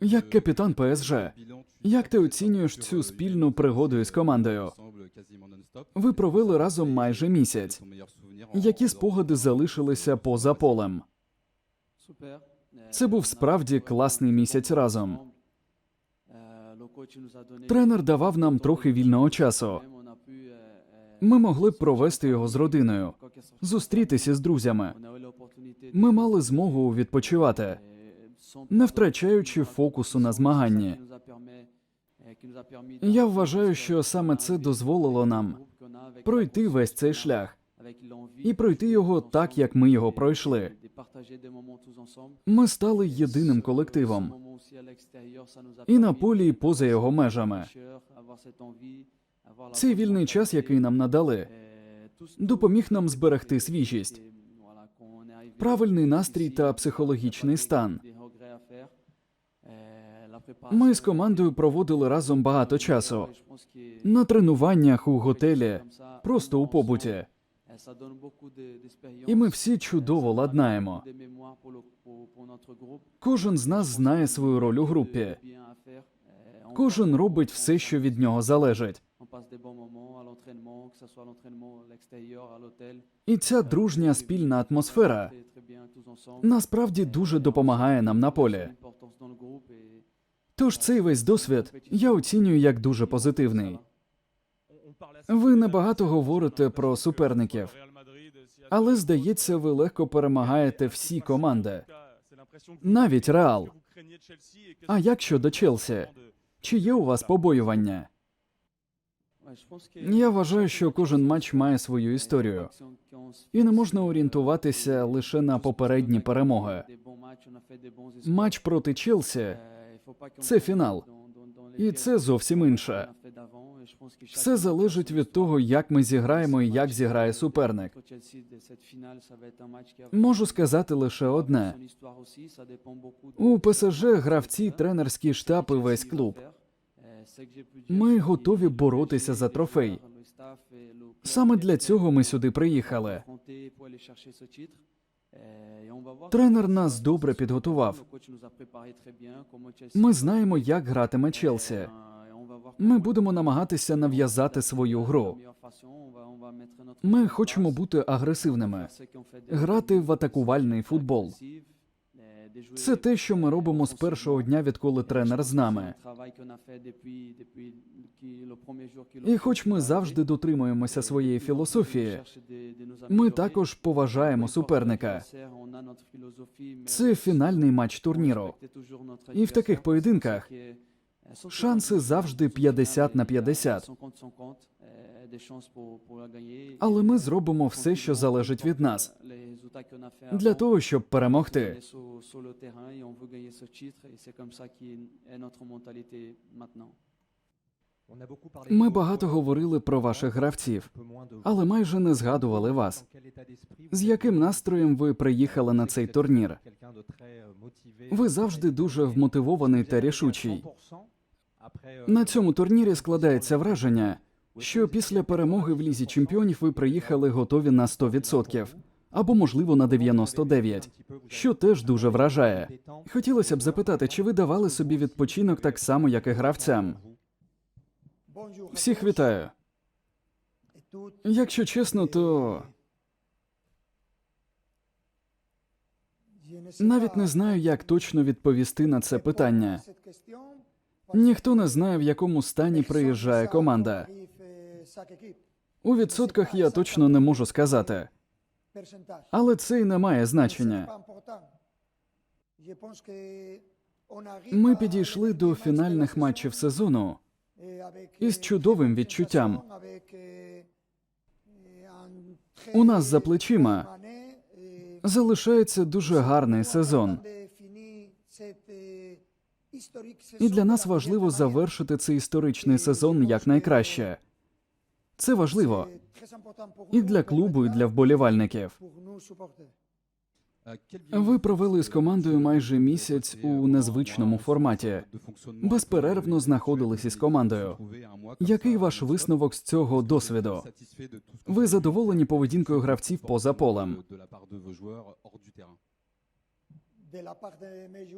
Як капітан ПСЖ, як ти оцінюєш цю спільну пригоду із командою? Ви провели разом майже місяць. Які спогади залишилися поза полем? Це був справді класний місяць разом. Тренер давав нам трохи вільного часу. Ми могли б провести його з родиною, зустрітися з друзями. Ми мали змогу відпочивати, не втрачаючи фокусу на змаганні. Я вважаю, що саме це дозволило нам пройти весь цей шлях і пройти його так, як ми його пройшли. Ми стали єдиним колективом і на полі, поза його межами. Цей вільний час, який нам надали, допоміг нам зберегти свіжість, правильний настрій та психологічний стан. Ми з командою проводили разом багато часу на тренуваннях у готелі, просто у побуті. І ми всі чудово ладнаємо. Кожен з нас знає свою роль у групі. Кожен робить все, що від нього залежить. І ця дружня спільна атмосфера насправді дуже допомагає нам на полі. Тож цей весь досвід я оцінюю як дуже позитивний. Ви небагато говорите про суперників, але здається, ви легко перемагаєте всі команди, навіть Реал. А як щодо Челсі? Чи є у вас побоювання? Я вважаю, що кожен матч має свою історію, і не можна орієнтуватися лише на попередні перемоги. Матч проти Челсі це фінал, і це зовсім інше. Все залежить від того, як ми зіграємо і як зіграє суперник. Можу сказати лише одне: у ПСЖ гравці, тренерський штаб і весь клуб. Ми готові боротися за трофей. Саме для цього ми сюди приїхали. Тренер нас добре підготував. Ми знаємо, як гратиме Челсі. Ми будемо намагатися нав'язати свою гру. Ми хочемо бути агресивними, грати в атакувальний футбол. Це те, що ми робимо з першого дня, відколи тренер з нами. І хоч ми завжди дотримуємося своєї філософії, ми також поважаємо суперника. Це фінальний матч турніру. І в таких поєдинках шанси завжди 50 на 50. Але ми зробимо все, що залежить від нас, для того, щоб перемогти. Ми багато говорили про ваших гравців, але майже не згадували вас. З яким настроєм ви приїхали на цей турнір? Ви завжди дуже вмотивований та рішучий. На цьому турнірі складається враження, що після перемоги в лізі чемпіонів ви приїхали готові на 100%, або можливо на 99%, що теж дуже вражає. Хотілося б запитати, чи ви давали собі відпочинок так само, як і гравцям? Всіх вітаю. Якщо чесно, то навіть не знаю, як точно відповісти на це питання. Ніхто не знає, в якому стані приїжджає команда. У відсотках я точно не можу сказати, але це й не має значення. Ми підійшли до фінальних матчів сезону із чудовим відчуттям. У нас за плечима залишається дуже гарний сезон. І для нас важливо завершити цей історичний сезон якнайкраще. Це важливо і для клубу, і для вболівальників. Ви провели з командою майже місяць у незвичному форматі. Безперервно знаходились із командою. Який ваш висновок з цього досвіду? Ви задоволені поведінкою гравців поза полем?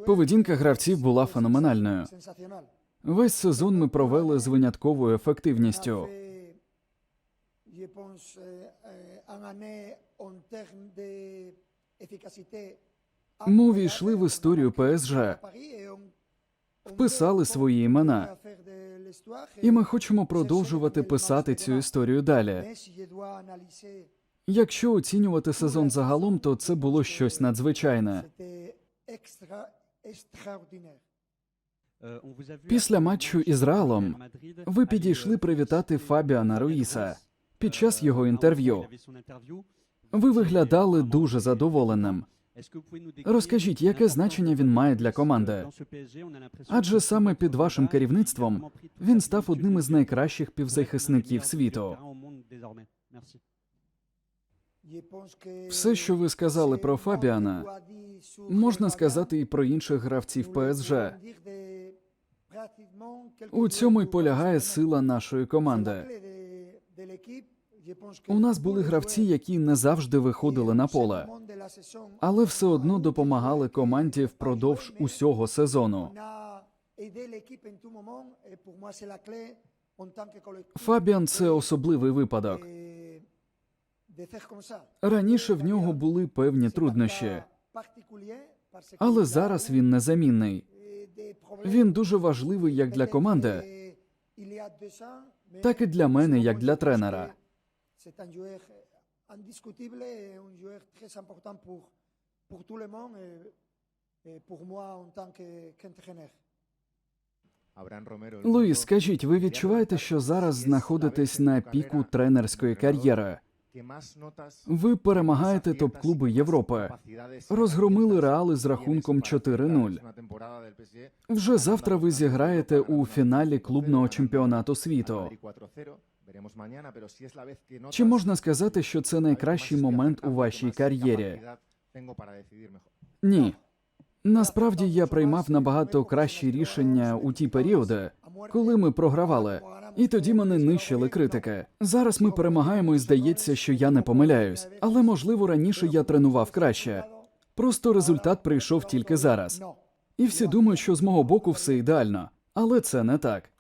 Поведінка гравців була феноменальною. Весь сезон ми провели з винятковою ефективністю. Ми увійшли в історію ПСЖ, вписали свої імена. І ми хочемо продовжувати писати цю історію далі. Якщо оцінювати сезон загалом, то це було щось надзвичайне. Після матчу із Реалом ви підійшли привітати Фабіана Руїса під час його інтерв'ю. Ви виглядали дуже задоволеним. Розкажіть, яке значення він має для команди? Адже саме під вашим керівництвом він став одним із найкращих півзахисників світу. Все, що ви сказали про Фабіана, можна сказати і про інших гравців ПСЖ. У цьому й полягає сила нашої команди. У нас були гравці, які не завжди виходили на поле, але все одно допомагали команді впродовж усього сезону. Фабіан це особливий випадок. Раніше в нього були певні труднощі, але зараз він незамінний. Він дуже важливий як для команди, так і для мене, як для тренера. Луїс, скажіть, ви відчуваєте, що зараз знаходитесь на піку тренерської кар'єри? Ви перемагаєте топ-клуби Європи, розгромили реали з рахунком 4-0. Вже завтра ви зіграєте у фіналі клубного чемпіонату світу. Чи можна сказати, що це найкращий момент у вашій кар'єрі? Ні. Насправді я приймав набагато кращі рішення у ті періоди, коли ми програвали, і тоді мене нищили критики. Зараз ми перемагаємо, і здається, що я не помиляюсь, але можливо раніше я тренував краще. Просто результат прийшов тільки зараз. І всі думають, що з мого боку все ідеально, але це не так.